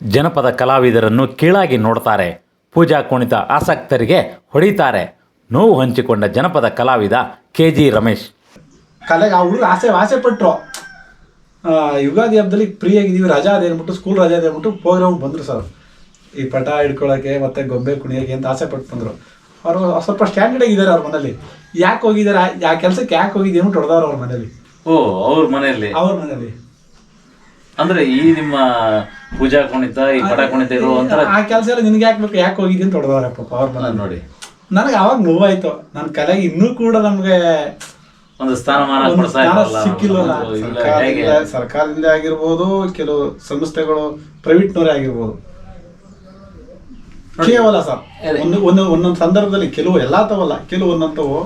ಜನಪದ ಕಲಾವಿದರನ್ನು ಕೀಳಾಗಿ ನೋಡ್ತಾರೆ. ಪೂಜಾ ಕುಣಿತ ಆಸಕ್ತರಿಗೆ ಹೊಡಿತಾರೆ. ನೋವು ಹಂಚಿಕೊಂಡ ಜನಪದ ಕಲಾವಿದ ಕೆ ಜಿ ರಮೇಶ್. ಕಲೆಗೆ ಆ ಹುಡುಗರು ಆಸೆ ಆಸೆ ಪಟ್ಟರು ಯುಗಾದಿ ಹಬ್ಬದಲ್ಲಿ ಫ್ರೀ ಆಗಿದ್ದೀವಿ ರಜಾ ಅದೇ ಅಂದ್ಬಿಟ್ಟು ಸ್ಕೂಲ್ ರಜಾ ಇದೆ ಅಂದ್ಬಿಟ್ಟು ಪ್ರೋಗ್ರಾಮ್ ಬಂದರು ಸರ್. ಈ ಪಟ ಹಿಡ್ಕೊಳಕ್ಕೆ ಮತ್ತೆ ಗೊಂಬೆ ಕುಣಿಯೋಕ್ಕೆ ಅಂತ ಆಸೆ ಪಟ್ಟು ಬಂದರು. ಅವರು ಸ್ವಲ್ಪ ಸ್ಟ್ಯಾಂಡರ್ಡ್ ಆಗಿದ್ದಾರೆ ಅವ್ರ ಮನೇಲಿ. ಯಾಕೆ ಹೋಗಿದ್ದಾರೆ ಯಾವ ಕೆಲಸಕ್ಕೆ ಯಾಕೆ ಹೋಗಿದ್ದೀವಿ ಅಂದ್ಬಿಟ್ಟು ಹೊಡೆದವ್ರು ಅವ್ರ ಮನೇಲಿ. ಓ ಅವ್ರ ಮನೆಯಲ್ಲಿ ಅವ್ರ ಮನೇಲಿ. ಅಂದ್ರೆ ಈ ನಿಮ್ಮ ಪೂಜಾ ಕುಣಿತ ಈ ಪಟ ಕುಣಿತ ಇರೋ ಒಂಥರ ಆ ಕೆಲಸ ಎಲ್ಲ ನಿನ್ಗೆ ಯಾಕೆ ಬೇಕು ಯಾಕೆ ಹೋಗಿದ್ದೀನಿ ಅಂತ ಹೊಡೆದವ್ರೆ ಪಾಪ ಅವ್ರ ಬಂದ ನೋಡಿ. ನನಗೆ ಅವಾಗ ನೋವಾಯ್ತು. ನನ್ನ ಕಲೆಗೆ ಇನ್ನೂ ಕೂಡ ನಮಗೆ ಒಂದು ಸ್ಥಾನಮಾನ ಸಿಕ್ಕಿಲ್ಲ ಸರ್ಕಾರದಿಂದ ಆಗಿರ್ಬೋದು ಕೆಲವು ಸಂಸ್ಥೆಗಳು ಪ್ರೈವೇಟ್ನವರೇ ಆಗಿರ್ಬೋದು. ಕೇವಲ ಸರ್ ಒಂದು ಒಂದು ಒಂದೊಂದು ಸಂದರ್ಭದಲ್ಲಿ ಕೆಲವು ಎಲ್ಲಾ ತವಲ್ಲ ಕೆಲವು ಒಂದಂತವು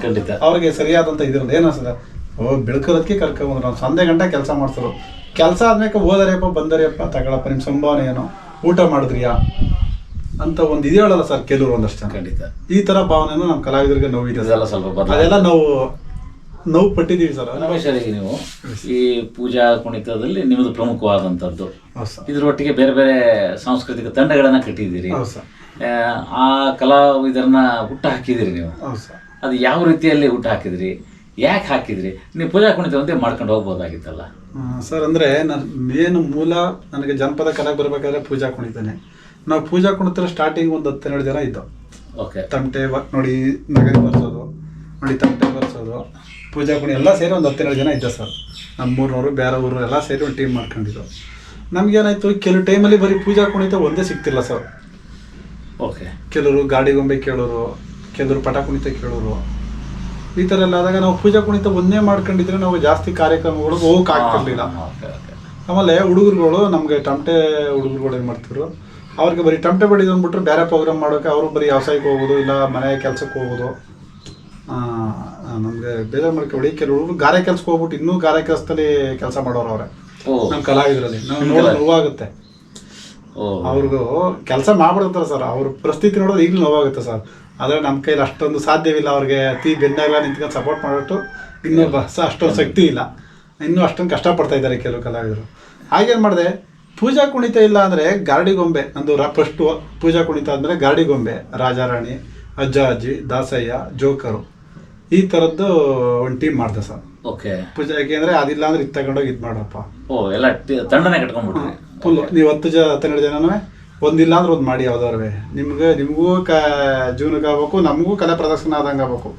ಅವ್ರಿಗೆ ಸರಿಯಾದಂತ ಇದಿರೋದು ಸರ್ ಓ ಬೆಳ್ಕೋದಕ್ಕೆ ಕರ್ಕೊಂಡ್ಬಂದ್ರು ಅವ್ನು ಸಂಧೆ ಗಂಟೆ ಕೆಲಸ ಮಾಡ್ತಾರೆ ಕೆಲಸ ಆದ್ಮೇಲೆ ಹೋದರಿಯಪ್ಪ ಬಂದರಿಯಪ್ಪ ತಗೊಳಪ್ಪ ನಿಮ್ಮ ಸಂಭಾವನೆ ಏನೋ? ಊಟ ಮಾಡಿದ್ರಿಯಾ? ಅಂತ ಒಂದು ಇದು ಹೇಳಲ್ಲ ಸರ್ ಕೆಲವರು ಒಂದಷ್ಟು ಜನ. ಖಂಡಿತ. ಈ ತರ ಭಾವನೆನೂ ನಮ್ಮ ಕಲಾವಿದರಿಗೆ ನೋವು ಸರ್. ಇದೆಲ್ಲ ಸ್ವಲ್ಪ ಅದೆಲ್ಲ ನಾವು ನೋವು ಪಟ್ಟಿದ್ದೀವಿ ಸರ್. ರಮೇಶ್ ನೀವು ಈ ಪೂಜಾ ಕುಣಿತದಲ್ಲಿ ನಿಮ್ಮದು ಪ್ರಮುಖವಾದಂಥದ್ದು. ಇದರೊಟ್ಟಿಗೆ ಬೇರೆ ಬೇರೆ ಸಾಂಸ್ಕೃತಿಕ ತಂಡಗಳನ್ನ ಕಟ್ಟಿದ್ದೀರಿ. ಆ, ಕಲಾವಿದರನ್ನ ಹುಟ್ಟು ಹಾಕಿದಿರಿ ನೀವು. ಅದು ಯಾವ ರೀತಿಯಲ್ಲಿ ಹುಟ್ಟು ಹಾಕಿದ್ರಿ? ಯಾಕೆ ಹಾಕಿದ್ರಿ? ನೀವು ಪೂಜಾ ಕುಣಿತ ಒಂದೇ ಮಾಡ್ಕೊಂಡು ಹೋಗ್ಬೋದಾಗಿತ್ತಲ್ಲ. ಸರ್ ಅಂದರೆ ನನ್ನ ಮೇನ್ ಮೂಲ ನನಗೆ ಜನಪದ ಕಲೆ ಬರಬೇಕಾದ್ರೆ ಪೂಜಾ ಕುಣಿತಾನೆ. ನಾವು ಪೂಜಾ ಕುಣಿತರ ಸ್ಟಾರ್ಟಿಂಗ್ ಒಂದು ಹತ್ತೆರಡು ಜನ ಇದ್ದವು ಓಕೆ. ತಮಟೆ ನೋಡಿ ನಗರಿ ಬರ್ಸೋದು ನೋಡಿ ತಮಟೆ ಬರ್ಸೋದು ಪೂಜಾ ಕುಣಿ ಎಲ್ಲ ಸೇರಿ ಒಂದು ಹತ್ತೆರಡು ಜನ ಇದ್ದ ಸರ್. ನಮ್ಮ ಮೂರ್ನವರು ಬೇರೆ ಊರು ಎಲ್ಲ ಸೇರಿ ಒಂದು ಟೀಮ್ ಮಾಡ್ಕೊಂಡಿದ್ದು. ನಮಗೇನಾಯಿತು ಕೆಲವು ಟೈಮಲ್ಲಿ ಬರೀ ಪೂಜಾ ಕುಣಿತ ಒಂದೇ ಸಿಗ್ತಿಲ್ಲ ಸರ್. ಓಕೆ. ಕೆಲವರು ಗಾಡಿ ಗೊಂಬೆ ಕೇಳೋರು ಕೆಲವರು ಪಟ ಕುಣಿತ ಕೇಳೋರು ಈ ಥರ ಎಲ್ಲ ಆದಾಗ ನಾವು ಪೂಜಾ ಕುಣಿತ ಒಂದೇ ಮಾಡ್ಕೊಂಡಿದ್ರೆ ನಾವು ಜಾಸ್ತಿ ಕಾರ್ಯಕ್ರಮಗಳು ಹೋಗಕ್ಕೆ ಆಗ್ತಿರ್ಲಿಲ್ಲ. ಆಮೇಲೆ ಹುಡುಗರುಗಳು ನಮಗೆ ಟಮಟೆ ಹುಡುಗರುಗಳು ಏನು ಮಾಡ್ತಿದ್ರು? ಅವ್ರಿಗೆ ಬರೀ ಟಮಟೆ ಬಡಿದು ಅಂದ್ಬಿಟ್ರೆ ಬೇರೆ ಪ್ರೋಗ್ರಾಮ್ ಮಾಡೋಕೆ ಅವರು ಬರೀ ವ್ಯವಸಾಯಕ್ಕೆ ಹೋಗೋದು ಇಲ್ಲ ಮನೆ ಕೆಲಸಕ್ಕೆ ಹೋಗೋದು. ನಮಗೆ ಬೇಜಾರು ಮಾಡ್ಕೊಬೇಡಿ ಕೆಲವು ಹುಡುಗರು ಗಾರೆ ಕೆಲ್ಸಕ್ಕೆ ಹೋಗ್ಬಿಟ್ಟು ಇನ್ನೂ ಗಾರೆ ಕೆಲಸದಲ್ಲಿ ಕೆಲಸ ಮಾಡೋರು ಅವ್ರೆ. ನಮ್ ನಮ್ಮ ಕಲಾವಿದರಲ್ಲಿ. ನಾವು ನೋಡಿ ನೋವಾಗುತ್ತೆ. ಅವ್ರಿಗೂ ಕೆಲಸ ಮಾಡ್ಬಿಡ್ತಾರೆ ಸರ್. ಅವ್ರ ಪರಿಸ್ಥಿತಿ ನೋಡಿದ್ರೆ ಈಗಲೂ ನೋವಾಗುತ್ತೆ ಸರ್. ಆದರೆ ನಮ್ಮ ಕೈಲಿ ಅಷ್ಟೊಂದು ಸಾಧ್ಯವಿಲ್ಲ. ಅವ್ರಿಗೆ ಅತಿ ಬೆನ್ನಾಗ ನಿಂತ್ಕೊಂಡು ಸಪೋರ್ಟ್ ಮಾಡೋಷ್ಟು ಇನ್ನೂ ಬಸ್ ಅಷ್ಟೊಂದು ಶಕ್ತಿ ಇಲ್ಲ. ಇನ್ನೂ ಅಷ್ಟೊಂದು ಕಷ್ಟಪಡ್ತಾ ಇದ್ದಾರೆ ಕೆಲವು ಕಲಾವಿದರು. ಹಾಗೇನು ಮಾಡಿದೆ ಪೂಜಾ ಕುಣಿತ ಇಲ್ಲ ಅಂದರೆ ಗಾರ್ಡಿ ಗೊಂಬೆ ನಂದು ರ ಫಸ್ಟು ಪೂಜಾ ಕುಣಿತ ಅಂದರೆ ಗಾರ್ಡಿ ಗೊಂಬೆ ರಾಜಾರಾಣಿ ಅಜ್ಜ ಅಜ್ಜಿ ದಾಸಯ್ಯ ಜೋಕರು. ಈ ಥರದ್ದು ಒಂದು ಟೀಮ್ ಮಾಡಿದೆ ಸರ್. ಓಕೆ. ಪೂಜಾ ಯಾಕೆಂದರೆ ಅದಿಲ್ಲ ಅಂದ್ರೆ ಇದು ತಗೊಂಡೋಗಿ ಇದು ಮಾಡಪ್ಪ. ಓ ಎಲ್ಲ ತಂಡನೇ ಕಟ್ಕೊಂಡ್ಬಿಟ್ರಿ. ಫುಲ್ ನೀವು ಹತ್ತು ಜನ ಹತ್ತೆರಡು ಜನನೂ ಒಂದಿಲ್ಲ ಅಂದ್ರೆ ಒಂದು ಮಾಡಿ ಯಾವ್ದಾರು ನಿಮ್ಗೆ ನಿಮಗೂ ಕ ಜೀವನಕ್ಕೆ ಆಗ್ಬೇಕು ನಮಗೂ ಕಲೆ ಪ್ರದರ್ಶನ ಆದಂಗೆ ಆಗ್ಬೇಕು.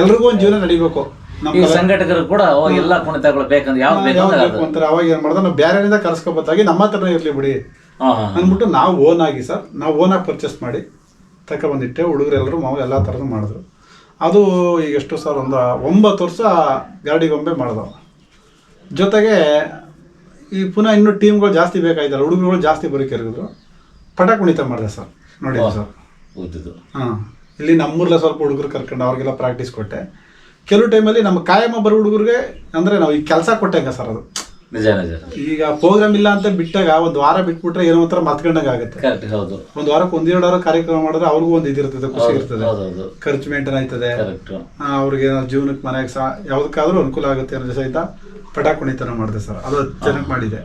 ಎಲ್ರಿಗೂ ಒಂದು ಜೀವನ ನಡಿಬೇಕು. ನಮ್ಮ ಸಂಘಟಕರು ಕೂಡ ಅವಾಗ ಎಲ್ಲ ಕುಣಿತಗಳು ಬೇಕಂದ್ರೆ ಯಾವ ಬೇಕು ಅಂತಾರೆ. ಅವಾಗ ಏನು ಮಾಡ್ದೆ ನಾವು ಬೇರೆಯಿಂದ ಕರ್ಸ್ಕೊಬತ್ತಾಗಿ ನಮ್ಮ ಹತ್ರನೇ ಇರಲಿ ಬಿಡಿ. ಅಂದ್ಬಿಟ್ಟು ನಾವು ಓನ್ ಆಗಿ ಸರ್ ನಾವು ಓನಾಗಿ ಪರ್ಚೇಸ್ ಮಾಡಿ ತಗೊಬಂದಿಟ್ಟೆ ಹುಡುಗರೆಲ್ಲರೂ ಮಾವು ಎಲ್ಲ ಥರದ್ದು ಮಾಡಿದ್ರು. ಅದು ಈಗ ಎಷ್ಟು ಸರ್ ಒಂದು ಒಂಬತ್ತು ವರ್ಷ ಗಾಡಿ ಗೊಂಬೆ ಮಾಡಿದವು. ಜೊತೆಗೆ ಈ ಪುನಃ ಇನ್ನೂ ಟೀಮ್ಗಳು ಜಾಸ್ತಿ ಬೇಕಾಯ್ತಲ್ಲ ಹುಡುಗರುಗಳು ಜಾಸ್ತಿ ಬರೋಕೆ ಇರಿದ್ರು ಪಟ ಕುಣಿತ ಮಾಡಿದೆ ಸರ್. ನೋಡಿ ಸರ್. ಓದಿದ್ದು. ಹಾಂ. ಇಲ್ಲಿ ನಮ್ಮೂರಲ್ಲ ಸ್ವಲ್ಪ ಹುಡುಗರು ಕರ್ಕೊಂಡು ಅವ್ರಿಗೆಲ್ಲ ಪ್ರಾಕ್ಟೀಸ್ ಕೊಟ್ಟೆ. ಕೆಲವು ಟೈಮಲ್ಲಿ ನಮ್ಮ ಕಾಯಮ ಬರೋ ಹುಡುಗರಿಗೆ ಅಂದರೆ ನಾವು ಈ ಕೆಲಸ ಕೊಟ್ಟಂಗೆ ಸರ್ ಅದು. ನಿಜ ನಿಜ ಈಗ ಪ್ರೋಗ್ರಾಮ್ ಇಲ್ಲ ಅಂತ ಬಿಟ್ಟಾಗ ಒಂದು ವಾರ ಬಿಟ್ಬಿಟ್ರೆ ಏನೋ ಒಂಥರ ಮತ್ಕೊಂಡಂಗೆ ಆಗುತ್ತೆ. ಕರೆಕ್ಟ್ ಹೌದು. ಒಂದು ವಾರಕ್ಕೆ ಒಂದೆರಡು ವಾರ ಕಾರ್ಯಕ್ರಮ ಮಾಡಿದ್ರೆ ಅವ್ರಿಗೂ ಒಂದು ಇದಿರ್ತದೆ ಖುಷಿ ಇರ್ತದೆ. ಹೌದು ಖರ್ಚು ಮೇಂಟೈನ್ ಆಯ್ತದೆ. ಕರೆಕ್ಟ್ ಅವ್ರಿಗೆ ಏನಾದ್ರು ಜೀವನಕ್ಕೆ ಮನೆಗೆ ಸಹ ಯಾವುದಕ್ಕಾದ್ರೂ ಅನುಕೂಲ ಆಗುತ್ತೆ ಅನ್ನೋ ಸಹಿತ ಪಟ ಕುಣಿತನ ಮಾಡಿದೆ ಸರ್. ಅದು ಚೆನ್ನಾಗಿ ಮಾಡಿದೆ.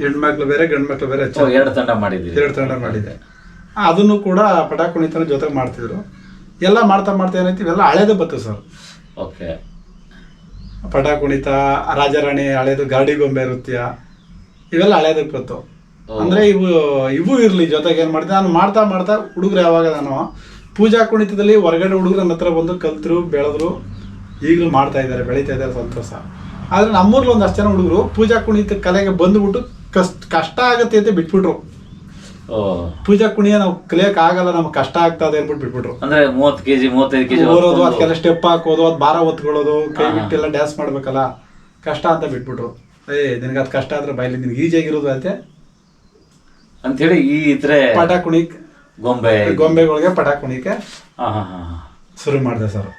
ಹೆಣ್ಮಕ್ಳು ಬೇರೆ ಗಂಡು ಮಕ್ಳು ಬೇರೆ ಎರಡು ತಂಡ ಮಾಡಿದ್ದೀರಿ. ಎರಡು ತಂಡ ಮಾಡಿದೆ. ಅದನ್ನು ಕೂಡ ಪಟ ಕುಣಿತನ ಜೊತೆಗೆ ಮಾಡ್ತಿದ್ರು. ಎಲ್ಲ ಮಾಡ್ತಾ ಮಾಡ್ತಾ ಏನೈತಿ ಇವೆಲ್ಲ ಹಳೇದು ಬತ್ತು ಸರ್. ಓಕೆ. ಪಟ ಕುಣಿತ ರಾಜಾರಾಣಿ ಹಳೇದು ಗಾಡಿ ಗೊಂಬೆ ನೃತ್ಯ ಇವೆಲ್ಲ ಹಳೇದಕ್ಕೆ ಬತ್ತು ಅಂದ್ರೆ ಇವು ಇವು ಇರ್ಲಿ ಜೊತೆಗೆ ಏನ್ ಮಾಡಿದೆ ನಾನು ಮಾಡ್ತಾ ಮಾಡ್ತಾ ಹುಡುಗರು ಯಾವಾಗ ನಾನು ಪೂಜಾ ಕುಣಿತದಲ್ಲಿ ಹೊರಗಡೆ ಹುಡುಗರು ನನ್ನ ಹತ್ರ ಬಂದು ಕಲ್ತರು ಬೆಳೆದ್ರು ಈಗಲೂ ಮಾಡ್ತಾ ಇದ್ದಾರೆ ಬೆಳೀತಾ ಇದ್ದಾರೆ ಸಂತೋಷ. ಆದ್ರೆ ನಮ್ಮೂರ್ಲಿ ಒಂದಷ್ಟು ಜನ ಹುಡುಗರು ಪೂಜಾ ಕುಣಿತ ಕಲೆಗೆ ಬಂದ್ಬಿಟ್ಟು ಕಷ್ಟ ಕಷ್ಟ ಆಗತ್ತೆ ಅಂತ ಬಿಟ್ಬಿಟ್ರು. ಪೂಜಾ ಕುಣಿಯ ನಾವು ಕಲಿಯಕ್ ಆಗಲ್ಲ ನಮ್ಗೆ ಕಷ್ಟ ಆಗ್ತದೆ ಅಂದ್ಬಿಟ್ಟು ಬಿಟ್ಬಿಟ್ರು. ಅಂದ್ರೆ ಮೂವತ್ತು ಕೆಜಿ ಮೂವತ್ತೈದು ಕೆಜಿ ಓರೋದು ಅದಕ್ಕೆಲ್ಲ ಸ್ಟೆಪ್ ಹಾಕೋದು ಅದ್ ಭಾರ ಒತ್ಕೊಳ್ಳೋದು ಕೈ ಬಿಟ್ಟೆಲ್ಲ ಡ್ಯಾನ್ಸ್ ಮಾಡ್ಬೇಕಲ್ಲ ಕಷ್ಟ ಅಂತ ಬಿಟ್ಬಿಟ್ರು. ಏ ನಿನಗೆ ಅದು ಕಷ್ಟ ಆದ್ರೆ ಬೈಲಿ ನಿನ್ಗೆ ಈಜಿಯಾಗಿರೋದು ಅಂತೆ ಅಂತ ಹೇಳಿ ಈ ಇದ್ರೆ ಪಟ ಕುಣಿಕ್ ಗೊಂಬೆ. ಗೊಂಬೆಗಳಿಗೆ ಪಟ ಕುಣಿಕೆ ಹಾ ಹಾ ಹಾ ಹಾ. ಶುರು ಮಾಡಿದೆ ಸರ್.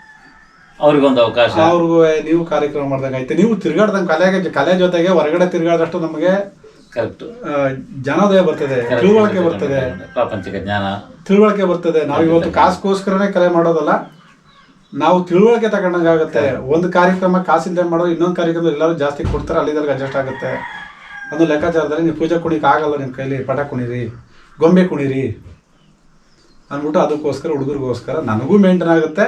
ಅವ್ರಿಗೊಂದು ಅವಕಾಶ. ಅವ್ರಿಗೂ ನೀವು ಕಾರ್ಯಕ್ರಮ ಮಾಡ್ದಂಗೆ ಐತೆ ನೀವು ತಿರ್ಗಾಡ್ದಂಗೆ ಕಲೆಗೆ ಕಲೆ ಜೊತೆಗೆ ಹೊರಗಡೆ ತಿರ್ಗಾಡ್ದಷ್ಟು ನಮಗೆ ಕರೆಕ್ಟ್ ಜನೋದಯ ಬರ್ತದೆ ತಿಳುವಳಿಕೆ ಬರ್ತದೆ. ಪ್ರಾಪಂಚಿಕ ಜ್ಞಾನ. ತಿಳುವಳಿಕೆ ಬರ್ತದೆ. ನಾವು ಇವತ್ತು ಕಾಸ್ಗೋಸ್ಕರನೇ ಕಲೆ ಮಾಡೋದಲ್ಲ ನಾವು ತಿಳುವಳಿಕೆ ತಗೊಂಡಂಗಾಗುತ್ತೆ. ಒಂದು ಕಾರ್ಯಕ್ರಮ ಕಾಸಿಂದ ಮಾಡೋದು ಇನ್ನೊಂದು ಕಾರ್ಯಕ್ರಮ ಎಲ್ಲರೂ ಜಾಸ್ತಿ ಕೊಡ್ತಾರೆ ಅಲ್ಲಿದ್ದಾಗ ಅಡ್ಜಸ್ಟ್ ಆಗುತ್ತೆ. ಅದು ಲೆಕ್ಕಾಚಾರದಲ್ಲಿ ನೀವು ಪೂಜೆ ಕುಣಿಕ್ ಆಗಲ್ಲ ನಿಮ್ಮ ಕೈಲಿ ಪಟ ಕುಣಿರಿ ಗೊಂಬೆ ಕುಣಿರಿ. ಅಂದ್ಬಿಟ್ಟು ಅದಕ್ಕೋಸ್ಕರ ಹುಡುಗರಿಗೋಸ್ಕರ ನನಗೂ ಮೇಂಟೈನ್ ಆಗುತ್ತೆ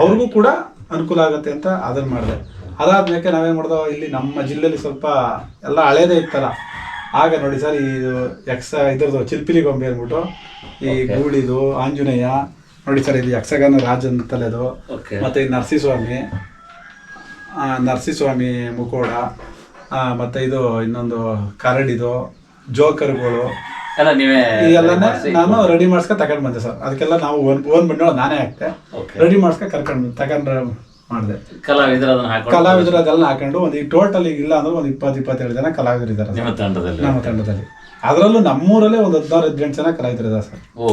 ಅವ್ರಿಗೂ ಕೂಡ ಅನುಕೂಲ ಆಗುತ್ತೆ ಅಂತ ಅದನ್ನು ಮಾಡಿದೆ. ಅದಾದ್ಮೇಲೆ ನಾವೇನು ಮಾಡ್ದೋ ಇಲ್ಲಿ ನಮ್ಮ ಜಿಲ್ಲೆಯಲ್ಲಿ ಸ್ವಲ್ಪ ಎಲ್ಲ ಹಳೇದೇ ಇತ್ತಲ್ಲ. ಆಗ ನೋಡಿ ಸರ್ ಇದು ಯಕ್ಷ ಇದ್ರದ್ದು ಚಿಲ್ಪಿಲಿ ಗೊಂಬೆ ಅಂದ್ಬಿಟ್ಟು ಈ ಗೂಳಿದು ಆಂಜನೇಯ ನೋಡಿ ಸರ್ ಇದು ಯಕ್ಷಗಾನ ರಾಜನ ತಲೆದು. ಮತ್ತೆ ಆ, ನರಸಿಂಹಸ್ವಾಮಿ ಮುಖೋಡ ಆ, ಮತ್ತೆ ಇದು ಇನ್ನೊಂದು ಕರಡಿದು ಜೋಕರ್ಗಳು. ಎಲ್ಲನೇ ನಾನು ರೆಡಿ ಮಾಡ್ಸ್ಕೊ ತಗೊಂಡ್ ಬಂದೆ ಸರ್. ಅದಕ್ಕೆಲ್ಲ ನಾವು ಓನ್ ಓನ್ ಬಂಡವಾಳ ನಾನೇ ಹಾಕ್ತೆ. ರೆಡಿ ಮಾಡ್ಸ್ಕೊ ಕರ್ಕೊಂಡು ತಗೊಂಡ್ರೆ ಮಾಡಿದೆ. ಕಲಾವಿದರು ಅದನ್ನ ಹಾಕೊಂಡು ಕಲಾವಿದರು ಅದೆಲ್ಲ ಹಾಕೊಂಡು ಒಂದು ಈ ಟೋಟಲ್ ಈಗ ಇಲ್ಲ ಅಂದ್ರೆ ಒಂದು ಇಪ್ಪತ್ತು ಇಪ್ಪತ್ತೆರಡು ಜನ ಕಲಾವಿದರು ಇದ್ದಾರೆ ನಿಮ್ಮ ತಂಡದಲ್ಲಿ. ನಮ್ಮ ತಂಡದಲ್ಲಿ. ಅದರಲ್ಲೂ ನಮ್ಮೂರಲ್ಲೇ ಒಂದು ಹದಿನಾರು ಹದಿನೆಂಟು ಜನ ಕಲಾವಿದರು ಇದ್ದಾರೆ ಸರ್. ಓ.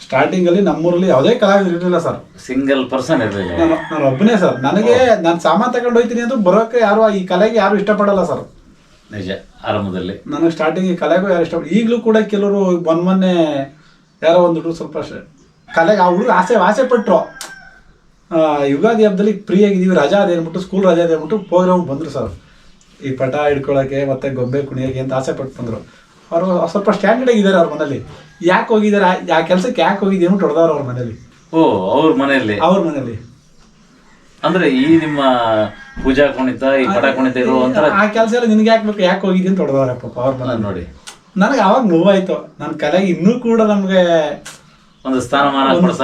ಸ್ಟಾರ್ಟಿಂಗ್ ಅಲ್ಲಿ ನಮ್ಮೂರಲ್ಲಿ ಯಾವುದೇ ಕಲಾವಿದರು ಇರಲಿಲ್ಲ ಸರ್. ಸಿಂಗಲ್ ಪರ್ಸನ್ ಇರಲಿಲ್ಲ ನಾನು ನಾನು ಒಬ್ಬನೇ ಸರ್. ನನಗೆ ನಾನು ಸಾಮಾನು ತಗೊಂಡು ಹೋಯ್ತೀನಿ ಅಂತ ಬರೋಕೆ ಯಾರು ಈ ಕಲೆಗೆ ಯಾರು ಇಷ್ಟಪಡಲ್ಲ ಸರ್. ನಿಜ ಆರಂಭದಲ್ಲಿ. ನನಗೆ ಸ್ಟಾರ್ಟಿಂಗ್ ಈ ಕಲೆಗೂ ಯಾರು ಇಷ್ಟ ಈಗಲೂ ಕೂಡ ಕೆಲವರು ಮೊನ್ನೆ ಮೊನ್ನೆ ಯಾರೋ ಒಂದು ಹುಡುಗರು ಸ್ವಲ್ಪ ಕಲೆಗೆ ಆ ಹುಡುಗರು ಆಸೆ ಆಸೆ ಪಟ್ಟರು ಯುಗಾದಿ ಹಬ್ಬದಲ್ಲಿ ಫ್ರೀ ಆಗಿದ್ದೀವಿ ರಜಾ ಅದೇ ಅಂದ್ಬಿಟ್ಟು ಸ್ಕೂಲ್ ರಜಾ ಅದೇ ಅಂದ್ಬಿಟ್ಟು ಪ್ರೋಗ್ರಾಮ್ ಬಂದರು ಸರ್. ಈ ಪಟ ಹಿಡ್ಕೊಳಕ್ಕೆ ಮತ್ತೆ ಗೊಂಬೆ ಕುಣಿಯೋಕೆ ಅಂತ ಆಸೆ ಪಟ್ಟು ಬಂದರು. ಅವರು ಸ್ವಲ್ಪ ಸ್ಟ್ಯಾಂಡರ್ಡ್ ಆಗಿದ್ದಾರೆ ಅವ್ರ ಮನೇಲಿ. ಯಾಕೆ ಹೋಗಿದ್ದಾರೆ? ಆ ಕೆಲಸಕ್ಕೆ ಯಾಕೆ ಹೋಗಿದ್ದೀವಿ ಅಂದ್ಬಿಟ್ಟು ಹೊಡೆದವ್ರು ಅವ್ರ ಮನೇಲಿ. ಓ ಅವ್ರ ಮನೆಯಲ್ಲಿ ಅವ್ರ ಮನೇಲಿ. ಅಂದ್ರೆ ಈ ನಿಮ್ಮ ಪೂಜಾ ಕುಣಿತ ಈ ಪಟ ಕುಣಿತ ಇರೋ ಒಂಥರ ಆ ಕೆಲಸ ಎಲ್ಲ ನಿನ್ಗೆ ಯಾಕೆ ಬೇಕು? ಯಾಕೆ ಹೋಗಿದ್ದೀನಿ ಅಂತ ಹೊಡೆದವ್ರೆ ಪಾಪ ಅವ್ರ ಮನೆ ನೋಡಿ. ನನಗೆ ಅವಾಗ ನೋವಾಯ್ತು. ನನ್ನ ಕಲೆಗೆ ಇನ್ನೂ ಕೂಡ ನಮಗೆ ಒಂದು ಸ್ಥಾನಮಾನ ಒಂದು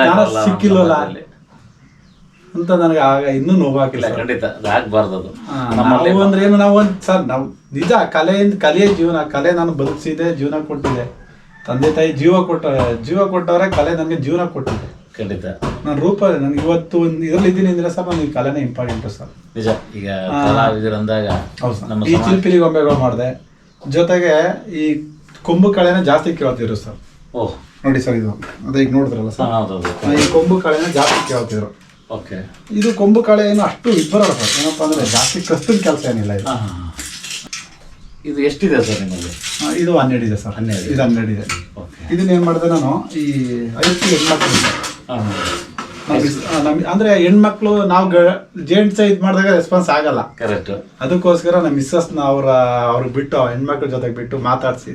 ಅಂತ ನನಗೆ ಆಗ ಇನ್ನೂ ನೋವಾಗಿಲ್ಲ ಖಂಡಿತ. ಅದು ಆಗ್ಬಾರ್ದು ಅದು. ನಮ್ಮಲ್ಲಿ ನಾವು ಅಂದ್ರೆ ಏನು ನಾವು ಒಂದು ಸರ್ ನಾವು ನಿಜ ಕಲೆಯಿಂದ ಕಲೆಯೇ ಜೀವನ ಕಲೆ ನಾನು ಬದುಕಿಸಿದೆ ಜೀವನ ಕೊಟ್ಟಿದೆ. ತಂದೆ ತಾಯಿ ಜೀವ ಕೊಟ್ಟ ಜೀವ ಕೊಟ್ಟವರೆ ಕಲೆ ನನಗೆ ಜೀವನ ಕೊಟ್ಟಿದೆ. ಖಂಡಿತ. ನಾನು ರೂಪ ನನಗೆ ಇವತ್ತು ಒಂದು ಇದ್ರಲ್ಲಿ ಇದ್ದೀನಿ ಅಂದ್ರೆ ಸರ್ ನನಗೆ ಕಲೆನೇ ಇಂಪಾರ್ಟೆಂಟ್ ಸರ್. ನಿಜ. ಈಗ ಕಲಾವಿದರು ಅಂದಾಗ ಹೌದು ಸರ್. ನಮ್ಮ ಈ ಸಮಾಜ ಚಿಲ್ಪಿಲಿ ಗೊಂಬೆಗಳು ಮಾಡಿದೆ. ಜೊತೆಗೆ ಈ ಕೊಂಬು ಕಳೆನ ಜಾಸ್ತಿ ಕೇಳ್ತಿದ್ರು ಸರ್. ಓಹ್. ನೋಡಿ ಸರ್ ಇದು. ಅದೇ ಈಗ ನೋಡಿದ್ರಲ್ಲ ಸರ್. ಹೌದೌದು ಈ ಕೊಂಬು ಕಳೆನ ಜಾಸ್ತಿ ಕೇಳ್ತಿದ್ರು. ಓಕೆ ಇದು ಕೊಂಬು ಕಾಳೆ ಏನು ಅಷ್ಟು ಇಬ್ಬರಲ್ಲ ಸರ್. ಏನಪ್ಪ ಅಂದ್ರೆ ಜಾಸ್ತಿ ಕಷ್ಟದ ಕೆಲಸ ಏನಿಲ್ಲ ಇದು. ಇದು ಎಷ್ಟಿದೆ ಸರ್ ನಿಮ್ಮಲ್ಲಿ? ಇದು ಹನ್ನೆರಡು ಇದೆ ಸರ್. ಹನ್ನೆರಡು. ಇದು ಹನ್ನೆರಡು ಇದೆ. ಓಕೆ ಇದನ್ನ ಏನು ಮಾಡಿದೆ ನಾನು ಈ ಐದು ಹೆಣ್ಮಕ್ಳು ಅಂದ್ರೆ ಹೆಣ್ಮಕ್ಳು ನಾವು ಜೆಂಟ್ಸ್ ಇದು ಮಾಡಿದಾಗ ರೆಸ್ಪಾನ್ಸ್ ಆಗಲ್ಲ. ಕರೆಕ್ಟ್ ಅದಕ್ಕೋಸ್ಕರ ನಮ್ಮ ಮಿಸ್ಸಸ್ನ ಅವರ ಅವ್ರಿಗೆ ಬಿಟ್ಟು ಹೆಣ್ಮಕ್ಳ ಜೊತೆಗೆ ಬಿಟ್ಟು ಮಾತಾಡಿಸಿ.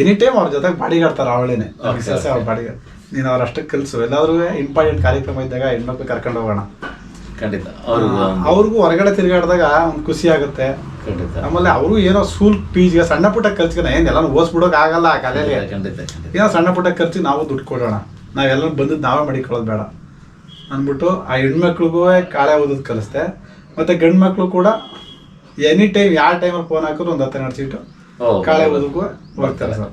ಎನಿ ಟೈಮ್ ಅವ್ರ ಜೊತೆಗೆ ಬಾಡಿಗಾಡ್ತಾರೆ ಅವಳೇನೆ ಮಿಸ್ಸಸ್ ಅವ್ರ ಬಾಡಿಗಾಡ್ ನೀನು ಅವ್ರ ಅಷ್ಟಕ್ಕೆ ಕಲಿಸು. ಎಲ್ಲಾದ್ರೂ ಇಂಪಾರ್ಟೆಂಟ್ ಕಾರ್ಯಕ್ರಮ ಇದ್ದಾಗ ಹೆಣ್ಮಕ್ಳು ಕರ್ಕೊಂಡು ಹೋಗೋಣ. ಖಂಡಿತ. ಅವ್ರಿಗೂ ಹೊರಗಡೆ ತಿರುಗಾಡಿದಾಗ ಒಂದು ಖುಷಿ ಆಗುತ್ತೆ. ಖಂಡಿತ. ಆಮೇಲೆ ಅವರು ಏನೋ ಸ್ಕೂಲ್ ಫೀಸ್ಗೆ ಸಣ್ಣ ಪುಟ್ಟ ಖರ್ಚಿಗೆ ಏನು ಎಲ್ಲ ಓದಿಸ್ಬಿಡೋಕೆ ಆಗಲ್ಲ ಆ ಕಲೆಯಲ್ಲಿ ಖಂಡಿತ ಏನೋ ಸಣ್ಣ ಪುಟ್ಟ ಖರ್ಚು ನಾವು ದುಡ್ಡು ಕೊಡೋಣ. ನಾವೆಲ್ಲ ಬಂದದ್ದು ನಾವೇ ಮಾಡಿಕೊಳ್ಳೋದು ಬೇಡ. ಅಂದ್ಬಿಟ್ಟು ಆ ಹೆಣ್ಮಕ್ಳಿಗೂ ಕಾಳೆ ಓದೋದು ಕಲಿಸ್ದೆ. ಮತ್ತೆ ಗಂಡು ಮಕ್ಕಳು ಕೂಡ ಎನಿ ಟೈಮ್ ಯಾವ ಟೈಮಲ್ಲಿ ಫೋನ್ ಹಾಕಿದ್ರು ಒಂದು ಹತ್ತಿರ ಸೀಟು ಓ, ಕಾಳೆ ಓದಕ್ಕೂ ಹೋಗ್ತಾರೆ ಸರ್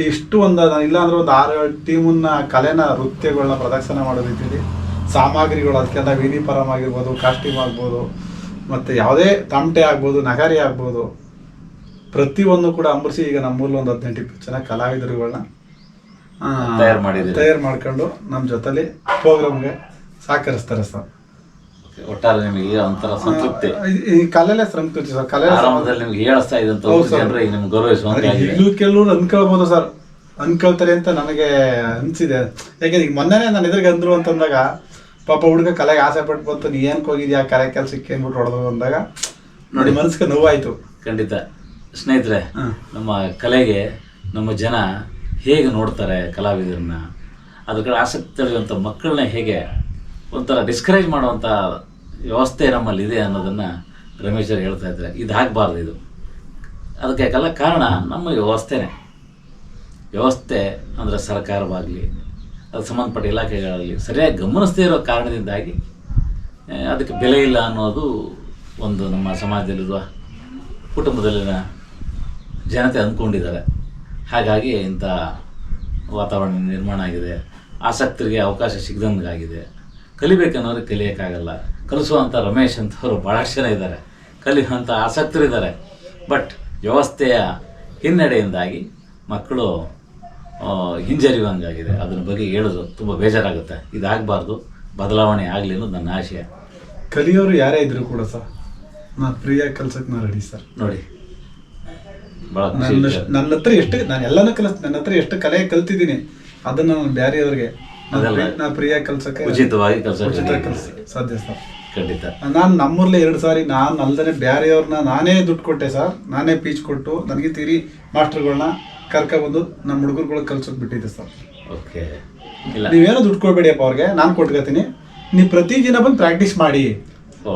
ಇಷ್ಟು ಒಂದು ಇಲ್ಲ ಅಂದ್ರೆ ಒಂದು ಆರು ಏಳು ಟೀಮನ್ನ ಕಲೆನ ನೃತ್ಯಗಳನ್ನ ಪ್ರದರ್ಶನ ಮಾಡೋ ರೀತಿಯಲ್ಲಿ ಸಾಮಗ್ರಿಗಳು ಅದಕ್ಕೆಲ್ಲ ಯೂನಿಫಾರ್ಮ್ ಆಗಿರ್ಬೋದು ಕಾಸ್ಟ್ಯೂಮ್ ಆಗ್ಬೋದು ಮತ್ತು ಯಾವುದೇ ತಮಟೆ ಆಗ್ಬೋದು ನಗಾರಿ ಆಗ್ಬೋದು ಪ್ರತಿಯೊಂದು ಕೂಡ ಅಂಬರಿಸಿ ಈಗ ನಮ್ಮೂರಲ್ಲಿ ಒಂದು ಹದಿನೆಂಟು ಇಪ್ಪತ್ತು ಜನ ಕಲಾವಿದರುಗಳನ್ನ ತಯಾರು ಮಾಡಿ ತಯಾರು ಮಾಡ್ಕೊಂಡು ನಮ್ಮ ಜೊತೆಲಿ ಪ್ರೋಗ್ರಾಮ್ಗೆ ಸಹಕರಿಸ್ತಾರೆ ಸರ್. ಒಟ್ಟಾರೆ ನಿಮಗೆ ಒಂಥರ ಸಂತೃಪ್ತಿ. ಈ- ಕಲೆಲೆ ಸಂತೃಪ್ತಿ ಸರ್ ಕಲೆ ಆರಂಭದಲ್ಲಿ ನಿಮ್ಗೆ ಹೇಳಿಸ್ತಾ ಇದ್ದಂತ ಹೌದು ಸರ್. ಜನರಿಗೆ ನಿಮ್ಗೆ ಗೌರವಿಸುವಂತ ಆಗಿದೆ. ಈಗಲೂ ಕೆಲವರು ಅನ್ಕೊಳ್ಬೋದು ಸರ್. ಅನ್ಕೊಳ್ತಾರೆ ಅಂತ ನನಗೆ ಅನ್ಸಿದೆ. ಯಾಕೆಂದ್ರೆ ಈಗ ಮೊನ್ನೆನೇ ನಾನು ಎದುರಿಗೆ ಅಂದ್ರು ಅಂತಂದಾಗ ಪಾಪ ಹುಡುಗ ಕಲೆಗೆ ಆಸೆ ಪಟ್ಟು ಬಂತು ನೀ ಏನಕ್ಕೆ ಹೋಗಿದ್ಯಾ ಕಲೆ ಕೆಲ್ಸಕ್ಕೆ ಅಂದ್ಬಿಟ್ಟು ಹೊಡೆದು ಅಂದಾಗ ನೋಡಿ ಮನಸ್ಸಿಗೆ ನೋವಾಯ್ತು. ಖಂಡಿತ. ಸ್ನೇಹಿತರೆ. ನಮ್ಮ ಕಲೆಗೆ ನಮ್ಮ ಜನ ಹೇಗೆ ನೋಡ್ತಾರೆ ಕಲಾವಿದರನ್ನ? ಅದ್ರ ಕಡೆ ಆಸಕ್ತಿ ತಳೆಯುವಂಥ ಮಕ್ಕಳನ್ನ ಹೇಗೆ ಒಂಥರ ಡಿಸ್ಕರೇಜ್ ಮಾಡುವಂಥ ವ್ಯವಸ್ಥೆ ನಮ್ಮಲ್ಲಿ ಇದೆ ಅನ್ನೋದನ್ನು ರಮೇಶ್ ಅವರು ಹೇಳ್ತಾ ಇದ್ದಾರೆ. ಇದು ಆಗಬಾರ್ದು ಇದು. ಅದಕ್ಕೆ ಯಾಕಲ್ಲ ಕಾರಣ ನಮ್ಮ ವ್ಯವಸ್ಥೆನೇ. ವ್ಯವಸ್ಥೆ ಅಂದರೆ ಸರ್ಕಾರವಾಗಲಿ ಅದಕ್ಕೆ ಸಂಬಂಧಪಟ್ಟ ಇಲಾಖೆಗಳಾಗಲಿ ಸರಿಯಾಗಿ ಗಮನಿಸದೇ ಇರೋ ಕಾರಣದಿಂದಾಗಿ ಅದಕ್ಕೆ ಬೆಲೆ ಇಲ್ಲ ಅನ್ನೋದು ಒಂದು ನಮ್ಮ ಸಮಾಜದಲ್ಲಿರುವ ಕುಟುಂಬದಲ್ಲಿನ ಜನತೆ ಅಂದ್ಕೊಂಡಿದ್ದಾರೆ. ಹಾಗಾಗಿ ಇಂಥ ವಾತಾವರಣ ನಿರ್ಮಾಣ ಆಗಿದೆ. ಆಸಕ್ತರಿಗೆ ಅವಕಾಶ ಸಿಗದಂಗಾಗಿದೆ. ಕಲಿಬೇಕನ್ನೋರಿಗೆ ಕಲಿಯೋಕ್ಕಾಗಲ್ಲ. ಕಲಿಸುವಂಥ ರಮೇಶ್ ಅಂತವರು ಭಾಳಷ್ಟು ಜನ ಇದ್ದಾರೆ. ಕಲಿಯುವಂಥ ಆಸಕ್ತರಿದ್ದಾರೆ ಬಟ್ ವ್ಯವಸ್ಥೆಯ ಹಿನ್ನಡೆಯಿಂದಾಗಿ ಮಕ್ಕಳು ಹಿಂಜರಿಯುವಂಗಾಗಿದೆ. ಅದ್ರ ಬಗ್ಗೆ ಹೇಳೋದು ತುಂಬ ಬೇಜಾರಾಗುತ್ತೆ. ಇದಾಗಬಾರ್ದು. ಬದಲಾವಣೆ ಆಗಲಿ ಅನ್ನೋದು ನನ್ನ ಆಶಯ. ಕಲಿಯೋರು ಯಾರೇ ಇದ್ರು ಕೂಡ ಸರ್ ನಾನು ಫ್ರೀಯಾಗಿ ಕಲ್ಸಕ್ಕೆ ನಾನು ರೆಡಿ ಸರ್. ನೋಡಿ. ನನ್ನ ಹತ್ರ ಎಷ್ಟು ನಾನು ಎಲ್ಲನೂ ಕಲಿಸ್ ನನ್ನ ಹತ್ರ ಎಷ್ಟು ಕಲೆ ಕಲ್ತಿದ್ದೀನಿ ಅದನ್ನು ನಾನು ಬೇರೆಯವ್ರಿಗೆ ಅದೆಲ್ಲ ನಾ ಪ್ರಿಯ ಕಲ್ಸಕ್ಕೆ ಉಚಿತವಾಗಿ ಕೆಲಸ ಉಚಿತ ಕೆಲಸ ಸಾಧ್ಯ ಸರ್. ಖಂಡಿತ. ನಾನು ನಮ್ಮೂರ್ಲೆ ಎರಡು ಸಾರಿ ನಾನು ಅಲ್ದೇ ಬೇರೆಯವ್ರನ್ನ ನಾನೇ ದುಡ್ಡು ಕೊಟ್ಟೆ ಸರ್. ನಾನೇ ಪೀಚ್ ಕೊಟ್ಟು ನನಗೆ ತೀರಿ ಮಾಸ್ಟರ್ಗಳನ್ನ ಕರ್ಕೊಬಂದು ನಮ್ಮ ಹುಡುಗರುಗಳು ಕಲ್ಸೋಕೆ ಬಿಟ್ಟಿದ್ದೆ ಸರ್. ಓಕೆ. ಇಲ್ಲ. ನೀವೇನೋ ದುಡ್ಡು ಕೊಡಬೇಡಿಯಪ್ಪ ಅವ್ರಿಗೆ ನಾನು ಕೊಟ್ಕೋತೀನಿ. ನೀವು ಪ್ರತಿದಿನ ಬಂದು ಪ್ರಾಕ್ಟೀಸ್ ಮಾಡಿ. ಓ.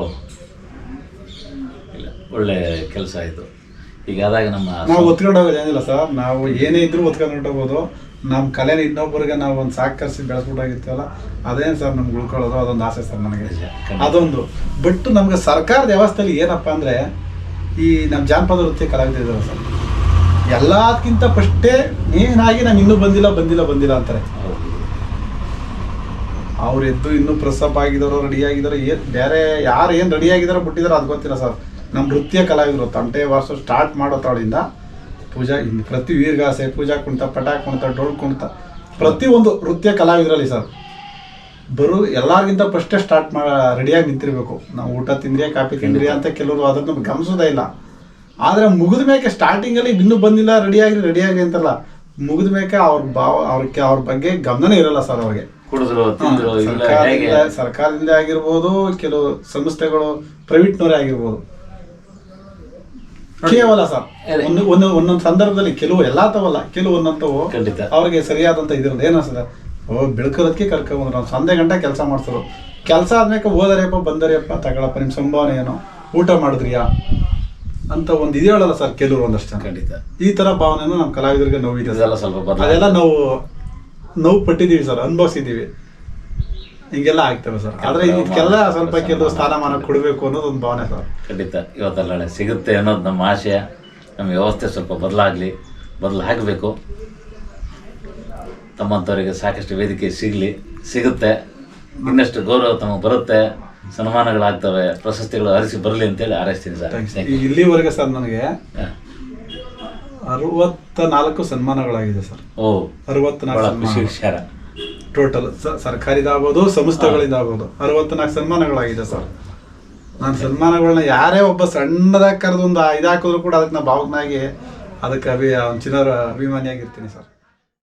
ಇಲ್ಲ ಒಳ್ಳೆ ಕೆಲಸ ಆಯಿತು. ಈಗ ಆದಾಗ ನಮ್ಮ ನಾವು ಒತ್ಕೊಂಡು ಹೋಗೋದೇನಿಲ್ಲ ಸರ್. ನಾವು ಏನೇ ಇದ್ರೂ ಒತ್ಕೊಂಡು ಹೊರಟೋಗ್ಬೋದು. ನಮ್ಮ ಕಲೆನ ಇನ್ನೊಬ್ಬರಿಗೆ ನಾವು ಒಂದು ಸಾಕರಿಸಿ ಬೆಳೆಸ್ಬಿಟ್ಟಾಗಿರ್ತೀವಲ್ಲ ಅದೇನು ಸರ್ ನಮ್ಗೆ ಉಳ್ಕೊಳ್ಳೋದು? ಅದೊಂದು ಆಸೆ ಸರ್ ನನಗೆ ಅದೊಂದು. ಬಟ್ ನಮ್ಗೆ ಸರ್ಕಾರದ ವ್ಯವಸ್ಥೆಯಲ್ಲಿ ಏನಪ್ಪ ಅಂದರೆ ಈ ನಮ್ಮ ಜಾನಪದ ವೃತ್ತಿ ಕಲಾವಿದರು ಸರ್. ಎಲ್ಲದಕ್ಕಿಂತ ಫಸ್ಟೇ ಮೇನಾಗಿ ನಾನು ಇನ್ನೂ ಬಂದಿಲ್ಲ ಬಂದಿಲ್ಲ ಬಂದಿಲ್ಲ ಅಂತಾರೆ. ಅವ್ರು ಎದ್ದು ಇನ್ನೂ ಪ್ರಸಪ್ ಆಗಿದಾರೋ ರೆಡಿ ಆಗಿದಾರೋ ಏನು ಬೇರೆ ಯಾರು ಏನು ರೆಡಿ ಆಗಿದಾರೋ ಬಿಟ್ಟಿದಾರೋ ಅದು ಗೊತ್ತಿಲ್ಲ ಸರ್. ನಮ್ಮ ನೃತ್ಯ ಕಲಾವಿದರು ತಂಟೆ ವರ್ಷ ಸ್ಟಾರ್ಟ್ ಮಾಡೋ ತಾಳಿಂದ ಪೂಜಾ ಇನ್ನು ಪ್ರತಿ ವೀರ್ಗಾಸೆ ಪೂಜಾ ಕುಣಿತ ಪಟಾಕ್ ಕುಣಿತ ಡೊಳ್ ಕುಣಿತ ಒಂದು ನೃತ್ಯ ಕಲಾವಿದರಲ್ಲಿ ಸರ್ ಬರೋ ಎಲ್ಲರಿಗಿಂತ ಫಸ್ಟೇ ಸ್ಟಾರ್ಟ್ ಮಾ ರೆಡಿಯಾಗಿ ನಿಂತಿರ್ಬೇಕು. ನಾವು ಊಟ ತಿಂದ್ರಿ ಕಾಫಿ ತಿಂದ್ರಿ ಅಂತ ಕೆಲವರು ಅದನ್ನು ಗಮನಿಸೋದೇ ಇಲ್ಲ. ಆದರೆ ಮುಗಿದ ಮೇಲೆ ಸ್ಟಾರ್ಟಿಂಗಲ್ಲಿ ಇನ್ನೂ ಬಂದಿಲ್ಲ ರೆಡಿಯಾಗಿ ರೆಡಿಯಾಗಿ ಅಂತಲ್ಲ ಮುಗಿದ ಮೇಲೆ ಅವ್ರ ಭಾವ ಅವ್ರಿಗೆ ಅವ್ರ ಬಗ್ಗೆ ಗಮನನೇ ಇರಲ್ಲ ಸರ್ ಅವ್ರಿಗೆ. ಸರ್ಕಾರದಿಂದ ಸರ್ಕಾರದಿಂದ ಆಗಿರ್ಬೋದು ಕೆಲವು ಸಂಸ್ಥೆಗಳು ಪ್ರೈವೇಟ್ನವರೇ ಆಗಿರ್ಬೋದು. ಕೇವಲ ಸರ್. ಒಂದು ಒಂದು ಒಂದೊಂದು ಸಂದರ್ಭದಲ್ಲಿ ಕೆಲವು ಎಲ್ಲಾ ತವಲ್ಲ ಕೆಲವು ಒಂದಂತವು ಅವ್ರಿಗೆ ಸರಿಯಾದಂತ ಇದ್ರದ್ದು ಏನು ಸರ್ ಓ ಬೆಳ್ಕೋದಕ್ಕೆ ಕರ್ಕೊಂಡ್ರು ನಾವು ಸಂಜೆ ಗಂಟೆ ಕೆಲಸ ಮಾಡ್ಸೋರು ಕೆಲಸ ಆದ್ಮೇಲೆ ಹೋದರಿಯಪ್ಪ ಬಂದರಿಯಪ್ಪ ತಗೊಳಪ್ಪ ನಿಮ್ಮ ಸಂಭಾವನೆ ಏನು ಊಟ ಮಾಡಿದ್ರಿಯಾ? ಅಂತ ಒಂದು ಇದೆಯಲ್ಲ ಸರ್ ಕೆಲವರು ಒಂದಷ್ಟು ಜನ. ಖಂಡಿತ. ಈ ತರ ಭಾವನೆನೂ ನಮ್ಮ ಕಲಾವಿದರಿಗೆ ನೋವಿದೆ ಸರ್. ಸ್ವಲ್ಪ ಅದೆಲ್ಲ ನಾವು ನೋವು ಪಟ್ಟಿದ್ದೀವಿ ಸರ್ ಅನುಭವಿಸಿದ್ದೀವಿ. ಹಿಂಗೆಲ್ಲ ಆಗ್ತವೆ ಸರ್. ಆದ್ರೆ ಇದಕ್ಕೆಲ್ಲ ಸ್ವಲ್ಪ ಕೆಲವು ಸ್ಥಾನಮಾನ ಕೊಡಬೇಕು ಅನ್ನೋದು ಒಂದು ಭಾವನೆ ಸರ್. ಖಂಡಿತ. ಇವತ್ತಲ್ಲ ಸಿಗುತ್ತೆ ಅನ್ನೋದು ನಮ್ಮ ಆಶಯ ನಮ್ಮ ವ್ಯವಸ್ಥೆ ಸ್ವಲ್ಪ ಬದಲಾಗಲಿ ಬದಲಾಗಬೇಕು ತಮ್ಮಂಥವರಿಗೆ ಸಾಕಷ್ಟು ವೇದಿಕೆ ಸಿಗಲಿ ಸಿಗುತ್ತೆ. ಇನ್ನಷ್ಟು ಗೌರವ ತಮಗೆ ಬರುತ್ತೆ. ಸನ್ಮಾನಗಳಾಗ್ತವೆ. ಪ್ರಶಸ್ತಿಗಳು ಹರಿಸಿ ಬರಲಿ ಅಂತೇಳಿ ಹಾರೈಸ್ತೀನಿ ಸರ್. ಇಲ್ಲಿವರೆಗೆ ಸರ್ ನನಗೆ. ಅರವತ್ತ ನಾಲ್ಕು ಸನ್ಮಾನಗಳಾಗಿದೆ ಸರ್. ಓ ಅರವತ್ನಾಲ್ಕು ವಿಚಾರ ಟೋಟಲ್ ಸರ್ಕಾರಿದಾಗ್ಬೋದು ಸಂಸ್ಥೆಗಳಿಂದಾಗ್ಬೋದು ಅರವತ್ನಾಲ್ಕು ಸನ್ಮಾನಗಳಾಗಿದೆ ಸರ್. ನಾನು ಸನ್ಮಾನಗಳನ್ನ ಯಾರೇ ಒಬ್ಬ ಸಣ್ಣದಾಗಿ ಕರೆದು ಒಂದು ಐದು ಹಾಕಿದ್ರು ಕೂಡ ಅದಕ್ಕೆ ನಾ ಭಾವಕನಾಗಿ ಅದಕ್ಕೆ ಅಭಿ ಚಿನ್ನರ ಅಭಿಮಾನಿಯಾಗಿರ್ತೀನಿ ಸರ್.